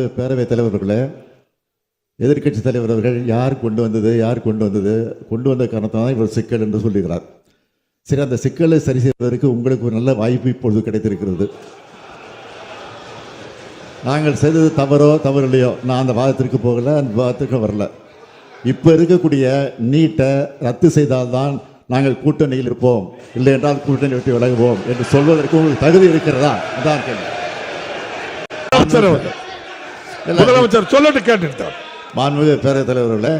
பேரவைத் தலைவர்களே எதிர்க்கட்சி தலைவர் அவர்கள் யார் கொண்டு வந்தது யார் கொண்டு வந்தது? கொண்டு வந்த காரணத்தால் தான் இவர் சிக்கல் என்று சொல்லுகிறார். சரி அந்த சிக்கலை சரி செய்வதற்கு உங்களுக்கு ஒரு நல்ல வாய்ப்பு இப்பொழுது கிடைத்திருக்கிறது. நாங்கள் செய்தது தவறோ தவறில்லையோ நான் அந்த வாதத்திற்கு போகல அந்த வாதத்திற்கு வரல. இப்போ இருக்கக்கூடிய நீட்டை ரத்து செய்தால்தான் நாங்கள் கூட்டணியில் இருப்போம். இல்லை என்றால் கூட்டணி விட்டு விலகுவோம் என்று சொல்வதற்கு உங்களுக்கு தகுதி இருக்கிறதா? அதான் கேள்வி. முதலமைச்சர் சொல்லட்டு கேட்டுட்டார். மாண்புமிகு பேரவைத் தலைவர்களே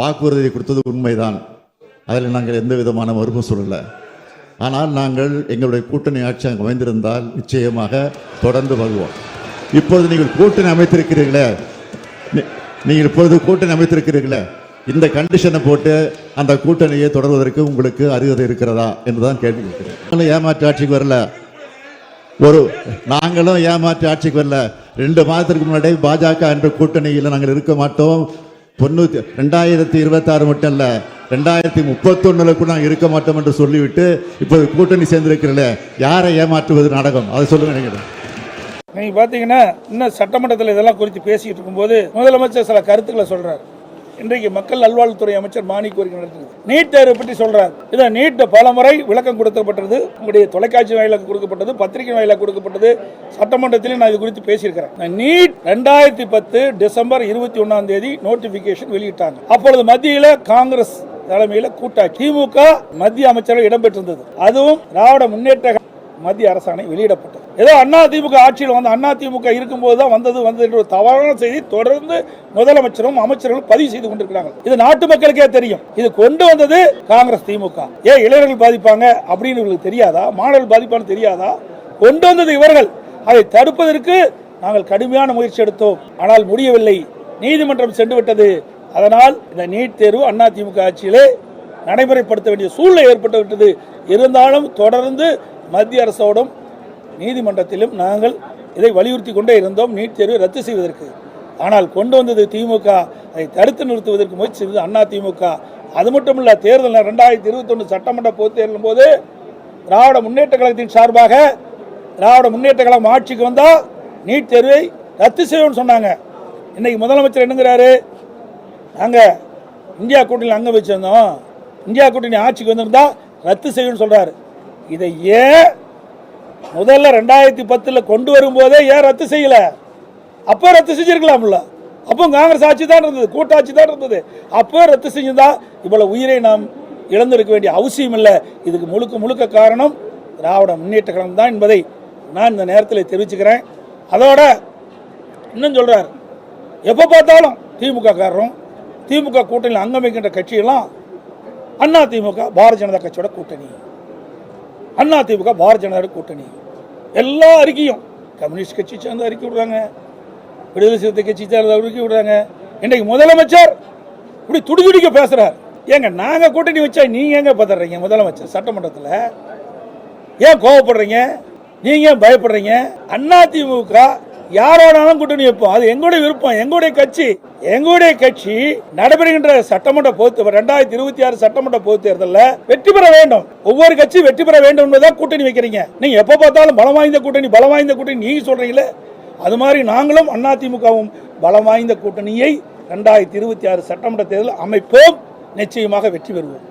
வாக்குறுதி கொடுத்தது உண்மைதான். அதில் நாங்கள் எந்த விதமான மறுப்பு சொல்லலை. ஆனால் நாங்கள் எங்களுடைய கூட்டணி ஆட்சி அங்கே அமைந்திருந்தால் நிச்சயமாக தொடர்ந்து வருவோம் இப்போது நீங்கள் கூட்டணி அமைத்திருக்கிறீர்களே. நீங்கள் இப்பொழுது கூட்டணி அமைத்திருக்கிறீர்களே. இந்த கண்டிஷனை போட்டு அந்த கூட்டணியை தொடர்வதற்கு உங்களுக்கு அருகதை இருக்கிறதா? என்றுதான் கேள்வி கேட்கிறேன். நாங்களும் ஏமாற்று ஆட்சிக்கு வரல. ஒரு நாங்களும் ஏமாற்றி ஆட்சிக்கு வரல. ரெண்டு மாதத்திற்கு முன்னாடி பாஜக என்ற கூட்டணியில் நாங்கள் இருக்க மாட்டோம். தொண்ணூற்றி ரெண்டாயிரத்தி இருபத்தாறு மட்டும் இல்லை ரெண்டாயிரத்தி முப்பத்தொன்னுல கூட நாங்கள் இருக்க மாட்டோம் என்று சொல்லிவிட்டு இப்போது கூட்டணி சேர்ந்திருக்கிறல யாரை ஏமாற்றுவது நாடகம்? அதை சொல்லுங்க நினைக்கிறேன். நீங்க பாத்தீங்கன்னா இன்னும் சட்டமன்றத்தில் இதெல்லாம் குறித்து பேசிட்டு இருக்கும்போது முதலமைச்சர் சில கருத்துக்களை சொல்றாரு. இன்றைக்கு மக்கள் நல்வாழ்வுத்துறை அமைச்சர் மானி கோரிக்கை நடத்துது நீட் தேர்வு பற்றி சொல்றார். இதை நீட் பல முறை விளக்கம் கொடுக்கப்பட்டது. உங்களுடைய தொலைக்காட்சி வாயிலாக கொடுக்கப்பட்டது பத்திரிகை வாயிலாக கொடுக்கப்பட்டது. சட்டமன்றத்திலும் நான் இது குறித்து பேசியிருக்கிறேன். நீட் ரெண்டாயிரத்தி பத்து டிசம்பர் இருபத்தி ஒன்னாம் தேதி நோட்டிபிகேஷன் வெளியிட்டாங்க. அப்பொழுது மத்தியில் காங்கிரஸ் தலைமையில் கூட்டாட்சி. திமுக மத்திய அமைச்சரவை இடம்பெற்றிருந்தது. அதுவும் திராவிட முன்னேற்ற மத்திய அரசாணை வெளியிடப்பட்டது. ஏதோ அண்ணா திமுக ஆட்சியில் வந்து அண்ணா திமுக இருக்கும்போது தான் வந்தது வந்தது என்ற ஒரு தவறான செய்தி தொடர்ந்து முதலமைச்சரும் அமைச்சர்களும் பதிவு செய்து கொண்டிருக்கிறாங்க இது நாட்டு மக்களுக்கே தெரியும். இது கொண்டு வந்தது காங்கிரஸ் திமுக. ஏன் இளைஞர்கள் பாதிப்பாங்க அப்படின்னு இவங்களுக்கு தெரியாதா? மாணவர்கள் பாதிப்பான்னு தெரியாதா? கொண்டு வந்தது இவர்கள். அதை தடுப்பதற்கு நாங்கள் கடுமையான முயற்சி எடுத்தோம். ஆனால் முடியவில்லை. நீதிமன்றம் சென்று விட்டது. அதனால் இந்த நீட் தேர்வு அண்ணா திமுக ஆட்சியிலே நடைமுறைப்படுத்த வேண்டிய சூழ்நிலை ஏற்பட்டு விட்டது. இருந்தாலும் தொடர்ந்து மத்திய அரசோடும் நீதிமன்றத்திலும் நாங்கள் இதை வலியுறுத்தி கொண்டே இருந்தோம். நீட் தேர்வை ரத்து செய்வதற்கு. ஆனால் கொண்டு வந்தது திமுக. அதை தடுத்து நிறுத்துவதற்கு முயற்சி செய்தது அண்ணா திமுக. அது மட்டும் இல்லை தேர்தல் ரெண்டாயிரத்தி இருபத்தொன்று சட்டமன்ற பொது தேர்தலும் போது திராவிட முன்னேற்ற கழகத்தின் சார்பாக திராவிட முன்னேற்ற கழகம் ஆட்சிக்கு வந்தால் நீட் தேர்வை ரத்து செய்யணும்னு சொன்னாங்க. இன்னைக்கு முதலமைச்சர் என்னங்கிறாரு? நாங்கள் இந்தியா கூட்டணி அங்கே வச்சிருந்தோம். இந்தியா கூட்டணி ஆட்சிக்கு வந்திருந்தால் ரத்து செய்யணும்னு சொல்கிறாரு இதை ஏன் முதல்ல ரெண்டாயிரத்தி பத்தில் கொண்டு வரும்போதே ஏன் ரத்து செய்யலை? அப்போ ரத்து செஞ்சுருக்கலாம்ல. அப்போ காங்கிரஸ் ஆட்சி தான் இருந்தது கூட்டாட்சி தான் இருந்தது. அப்போ ரத்து செஞ்சிருந்தா இவ்வளோ உயிரை நாம் இழந்திருக்க வேண்டிய அவசியம் இல்லை. இதுக்கு முழுக்க முழுக்க காரணம் திராவிட முன்னேற்ற கழகம் தான் என்பதை நான் இந்த நேரத்தில் தெரிவிச்சுக்கிறேன். அதோட இன்னும் சொல்கிறார் எப்போ பார்த்தாலும் திமுக காரரும் திமுக கூட்டணியில் அங்கமைக்கின்ற கட்சியெல்லாம் அண்ணா திமுக பாரதிய ஜனதா கட்சியோட கூட்டணி. அண்ணா திமுக பாரதிய ஜனதா கூட்டணி. எல்லா அறிக்கையும் கம்யூனிஸ்ட் கட்சி சேர்ந்து அறிக்கை விடுறாங்க. விடுதலை சிறுத்தை கட்சி சேர்ந்த அறிக்கை விடுறாங்க. இன்றைக்கு முதலமைச்சர் இப்படி துடிதுடிக்க பேசுகிறார் ஏங்க நாங்கள் கூட்டணி வச்சா நீங்கள் எங்கே பதறீங்க? முதலமைச்சர் சட்டமன்றத்தில். ஏன் கோவப்படுறீங்க? நீங்கள் ஏன் பயப்படுறீங்க? அண்ணா யாரோடனாலும் கூட்டணி வைப்போம். அது எங்களுடைய விருப்பம். எங்களுடைய கட்சி எங்களுடைய கட்சி நடைபெறுகின்ற சட்டமன்ற பொது ரெண்டாயிரத்தி இருபத்தி ஆறு சட்டமன்ற பொது தேர்தலில் வெற்றி பெற வேண்டும். ஒவ்வொரு கட்சி வெற்றி பெற வேண்டும் என்பதை கூட்டணி வைக்கிறீங்க. நீங்க எப்ப பார்த்தாலும் பலம் வாய்ந்த கூட்டணி பலம் வாய்ந்த கூட்டணி நீங்க சொல்றீங்களே அது மாதிரி நாங்களும் அதிமுகவும் பலம் வாய்ந்த கூட்டணியை ரெண்டாயிரத்தி இருபத்தி ஆறு சட்டமன்ற தேர்தல் அமைப்போம். நிச்சயமாக வெற்றி பெறுவோம்.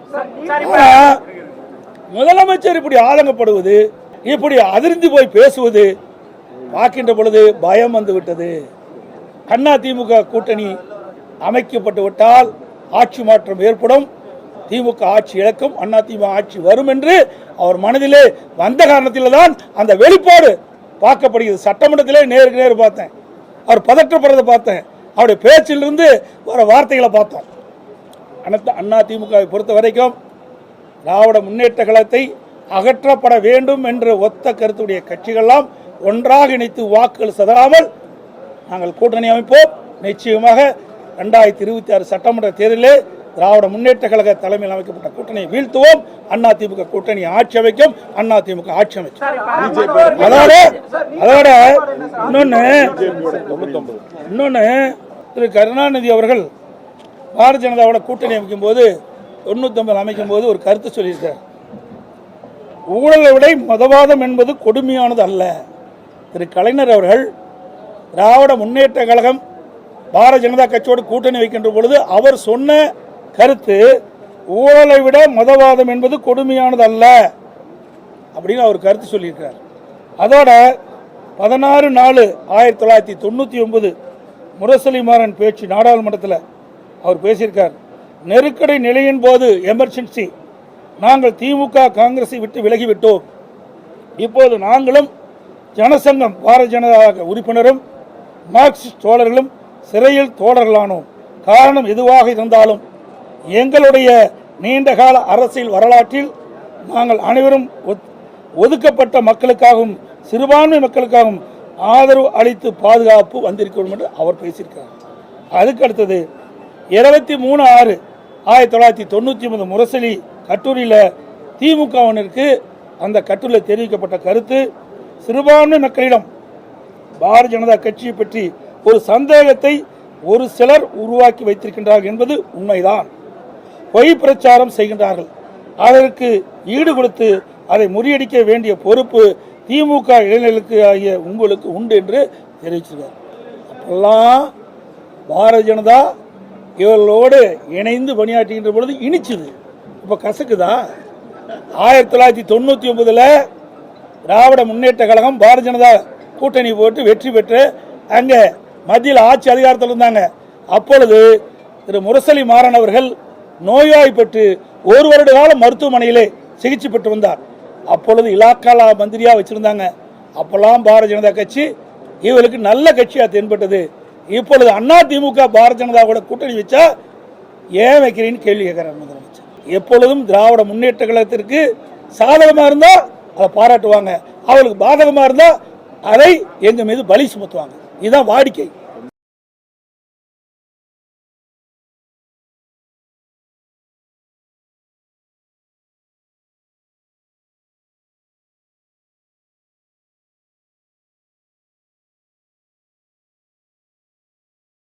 முதலமைச்சர் இப்படி ஆதங்கப்படுவது இப்படி அதிர்ந்து போய் பேசுவது பார்க்கின்ற பொழுது பயம் வந்துவிட்டது அண்ணா திமுக கூட்டணி அமைக்கப்பட்டு விட்டால் ஆட்சி மாற்றம் ஏற்படும். திமுக ஆட்சி இழக்கும் அண்ணா திமுக ஆட்சி வரும் என்று அவர் மனதிலே வந்த காரணத்தில் தான் அந்த வெளிப்பாடு பார்க்கப்படுகிறது. சட்டமன்றத்திலே நேருக்கு நேர் பார்த்தேன். அவர் பதற்றப்படுறதை பார்த்தேன். அவருடைய பேச்சிலிருந்து வர வார்த்தைகளை பார்த்தோம். அனைத்து அண்ணா திமுகவை பொறுத்த வரைக்கும் திராவிட முன்னேற்ற கழகத்தை அகற்றப்பட வேண்டும் என்ற ஒத்த கருத்துடைய கட்சிகள்லாம் ஒன்றாக இணைத்து வாக்குகள் சிதறாமல் நாங்கள் கூட்டணி அமைப்போம். நிச்சயமாக ரெண்டாயிரத்தி இருபத்தி ஆறு சட்டமன்ற தேர்தலிலே திராவிட முன்னேற்ற கழக தலைமையில் அமைக்கப்பட்ட கூட்டணியை வீழ்த்துவோம். அண்ணா திமுக கூட்டணி ஆட்சி அமைக்கும். அண்ணா திமுக ஆட்சி அமைக்கும். அதோட அதோட இன்னொன்னு இன்னொன்னு திரு கருணாநிதி அவர்கள் பாரதிய ஜனதாவோட கூட்டணி அமைக்கும் போது தொண்ணூத்தொன்பது அமைக்கும் போது ஒரு கருத்து சொல்லியிருக்கார். ஊழலை விட மதவாதம் என்பது கொடுமையானது அல்ல. திரு கலைஞர் அவர்கள் திராவிட முன்னேற்ற கழகம் பாரதிய ஜனதா கட்சியோடு கூட்டணி வைக்கின்ற பொழுது அவர் சொன்ன கருத்து ஊழலை விட மதவாதம் என்பது கொடுமையானது அல்ல அப்படின்னு அவர் கருத்து சொல்லியிருக்கிறார். அதோட பதினாறு நாலு ஆயிரத்தி தொள்ளாயிரத்தி தொண்ணூற்றி ஒன்பது முரசலிமாறன் பேச்சு நாடாளுமன்றத்தில் அவர் பேசியிருக்கார். நெருக்கடி நிலையின் போது எமர்ஜென்சி நாங்கள் திமுக காங்கிரஸை விட்டு விலகிவிட்டோம். இப்போது நாங்களும் ஜனசங்கம் பாரதிய ஜனதா உறுப்பினரும் மார்க்சிஸ்ட் தோழர்களும் சிறையில் தோழர்களானோம். காரணம் எதுவாக இருந்தாலும் எங்களுடைய நீண்டகால அரசியல் வரலாற்றில் நாங்கள் அனைவரும் ஒத்- ஒதுக்கப்பட்ட மக்களுக்காகவும் சிறுபான்மை மக்களுக்காகவும் ஆதரவு அளித்து பாதுகாப்பு வந்திருக்கிறோம் என்று அவர் பேசியிருக்கார் அதுக்கு அடுத்தது இருபத்தி மூணு ஆறு ஆயிரத்தி தொள்ளாயிரத்தி தொண்ணூற்றி ஒன்பது முரசொலி கட்டுரையில் திமுகவினருக்கு அந்த கட்டுரையில் தெரிவிக்கப்பட்ட கருத்து சிறுபான்மை மக்களிடம் பாரதிய ஜனதா கட்சியை பற்றி ஒரு சந்தேகத்தை ஒரு சிலர் உருவாக்கி வைத்திருக்கின்றார்கள் என்பது உண்மைதான். பொய் பிரச்சாரம் செய்கின்றார்கள். அதற்கு ஈடு கொடுத்து அதை முறியடிக்க வேண்டிய பொறுப்பு திமுக இளைஞர்களுக்கு ஆகிய உங்களுக்கு உண்டு என்று தெரிவிச்சிருக்கார். அப்பெல்லாம் பாரதிய ஜனதா இவர்களோடு இணைந்து பணியாற்றுகின்ற பொழுது இனிச்சுது. இப்போ கசக்குதா? ஆயிரத்தி தொள்ளாயிரத்தி தொண்ணூற்றி ஒன்பதில் திராவிட முன்னேற்ற கழகம் பாரதிய ஜனதா கூட்டணி போட்டு வெற்றி பெற்று அங்கே மத்தியில் ஆட்சி அதிகாரத்தில் இருந்தாங்க. அப்பொழுது திரு முரசலி மாறன் அவர்கள் நோய்வாய்ப்பட்டு ஒரு வருட காலம் மருத்துவமனையிலே சிகிச்சை பெற்று வந்தார். அப்பொழுது இலாக்காலா மந்திரியாக வச்சுருந்தாங்க. அப்போல்லாம் பாரதிய ஜனதா கட்சி இவளுக்கு நல்ல கட்சியாக தென்பட்டது. இப்பொழுது அண்ணா திமுக பாரதிய ஜனதா கூட கூட்டணி வச்சா ஏன் வைக்கிறீன்னு கேள்வி கேட்கிறார் முதலமைச்சர். எப்பொழுதும் திராவிட முன்னேற்ற கழகத்திற்கு சாதகமாக இருந்தால் பாராட்டுவாங்க. அவளுக்கு பாதகமாக இருந்தால் அதை எங்கள் மீது பலி சுமத்துவாங்க. இதுதான் வாடிக்கை.